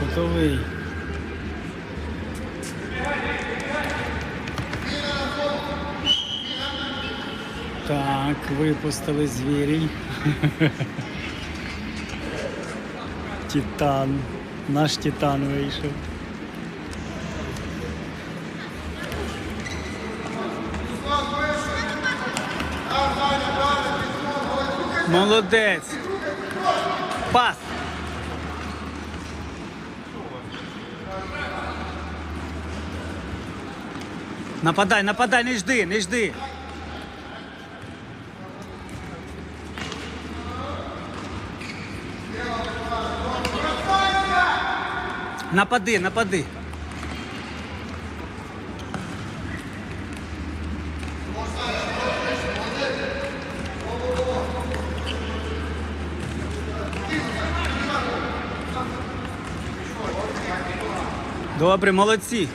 Готовий. Так, випустили звірі. Титан. Наш титан вийшов. Молодець. Пас. Нападай, нападай, не жди, не жди. Напади, напади. Добре, молодці.